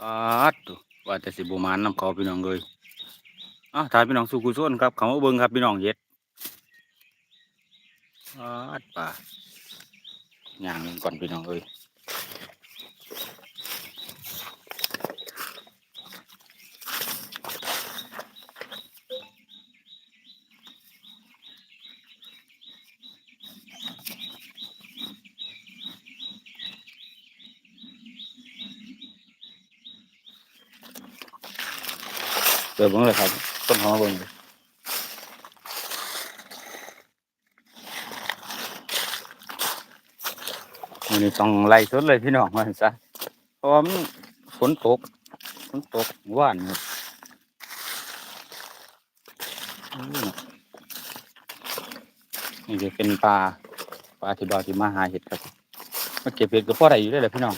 ปาดตุว่าแต่สิบมานนำเขาพี่น้องเลยอะถ่ายพี่น้องสู่กุศลครับเขาเบิ้งครับพี่น้องเย็ดปาดป่าย่างนึงก่อนพี่น้องเลย เดี๋ยวเบิ่งเลยครับ ต้นหอมเบิ่งเลยวันนี้ต้องไล่สดเลยพี่น้องมาซะเพราะมันฝนตกฝนตกว่านครับนี่จะเป็นปลาปลาที่บ่าวที่มาหาเห็ดครับมาเก็บเห็ดก็พ่อได้อยู่ได้แหละพี่น้อง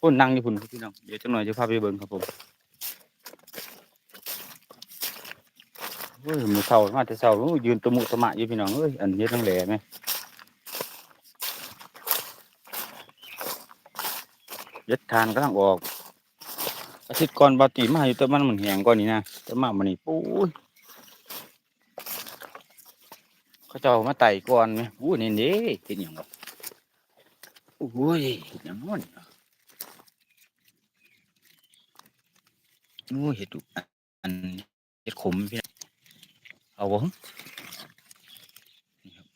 พุ่นนั่งอยู่พุ่นพี่น้องเดี๋ยวจังหน่อยจะพาไปเบิ่งครับผม เฮ้ยมือเศร้ามาแต่เศร้ายืนตะมุตะมะอยู่พี่น้องเอ้ยอันนี้ต้องแหล่ไหมเย็ดทานกำลังออก อาทิตย์ก่อนบาตีมาอยู่แต่มันมันแหงก่อนนี่นะแต่มามันนี่ปุ้ยเขาเจ้ามาไต่ก่อนไหมปุ้ยนี่นี่เห็นอย่างบ่โอ้ยนอย่างนั้นโอ้เห็ดดุอันเห็ดขมพี่ เอาบ่นี่ครับ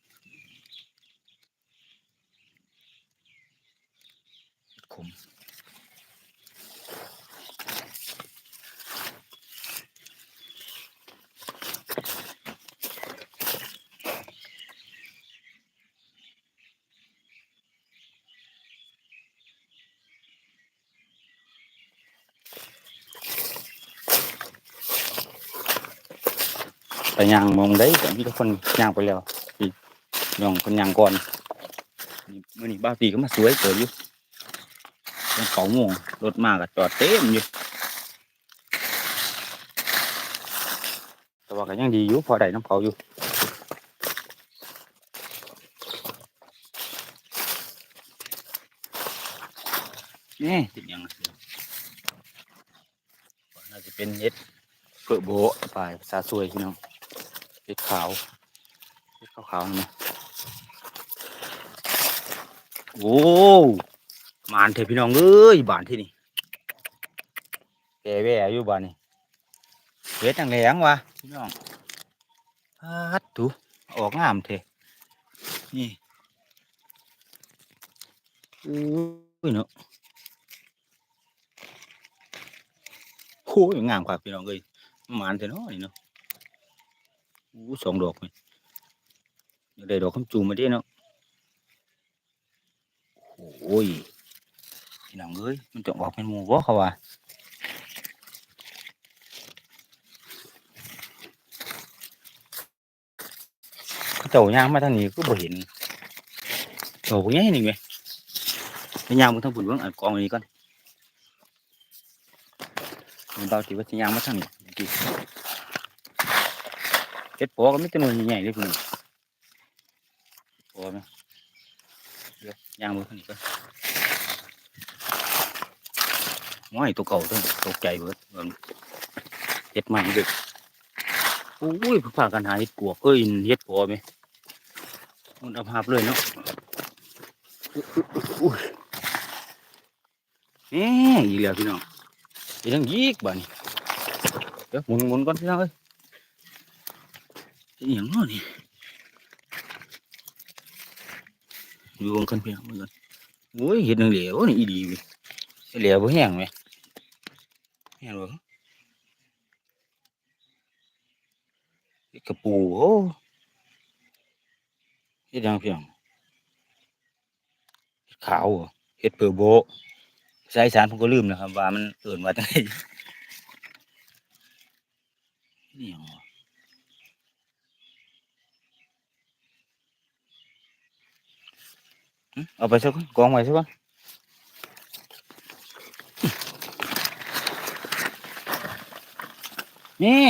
เห็ดขม ไปย่างมองได้แต่มีทุกคนย่างไปแล้วพี่น้องคนย่างก่อนนี่มื่อนี้บ้าวตีก็มาสวยเกิดอยู่ยังเขาโมงรถมากอะจอดเต็มอยู่แต่ว่าก็ยังดีอยู่พอได้น้ำเขาอยู่นี่ติดยังน่าจะเป็นเห็ดเพื่อโบะไปภาษาสวยพี่น้อง เห็ดขาวเห็ดขาวๆนี่โอ้มานเถอะพี่น้องเอ้ยบ้านที่นี่แกแว่อยู่บ้านนี่เห็ดจังแหลงวะพี่น้องฮัดถูออกงามเถอะนี่อุ้ยเนาะโอ้ยงามครับพี่น้องเอ้ยมานเถอะเนาะนี่เนาะ อู้สองดอกเลยอยากได้ดอกคำจูมาดิเนาะโอ้ยพี่น้องเอ้ยมันจะออกเป็นหมูบ่เขาว่าเขาเจ้าย่างมาทางนี้ก็บ่เห็นโอ้ยนี่ไงไปย่างมาทางปุ่นเบิ่งอันกองนี้ก่อนมันเบาสิว่าสิย่างมาทางนี้ เก็ดปอก็ไม่ตัวหน่วยใหญ่ๆเลยคุณปอไหมเดี๋ยวย่างมือคนนี้ก่อนว้ายตัวเก่าตัวยตกใจเบิดเห็ดใหม่ด็กโอ้ยพากันหาเห็ดปวกเอ้ยเห็ดปอไหมมันเอาภาพเลยเนาะนี่อีกแล้วพี่น้องอีทั้งยีกบ้านี่เดี๋ยวหมุนหมุนก่อนพี่น้องเอ้ย อย่างน้อนี่อยู่วงกันเพียงเหมือนกันโอ้ยเห็ดหนึ่งเหลวนี่อีดีเว้ยเหลวบ่แห้งไหมแห้งบ่เห็ดกระปูโอ้เห็ดยังเพียงขาวเห็ดเปือโบะภาษาอีสานผมก็ลืมนะครับว่ามันเอื่นว่าจังไงนี่หยังวะ Ừ, เอาไปสักก่อนกองไว้สักก่อนนี่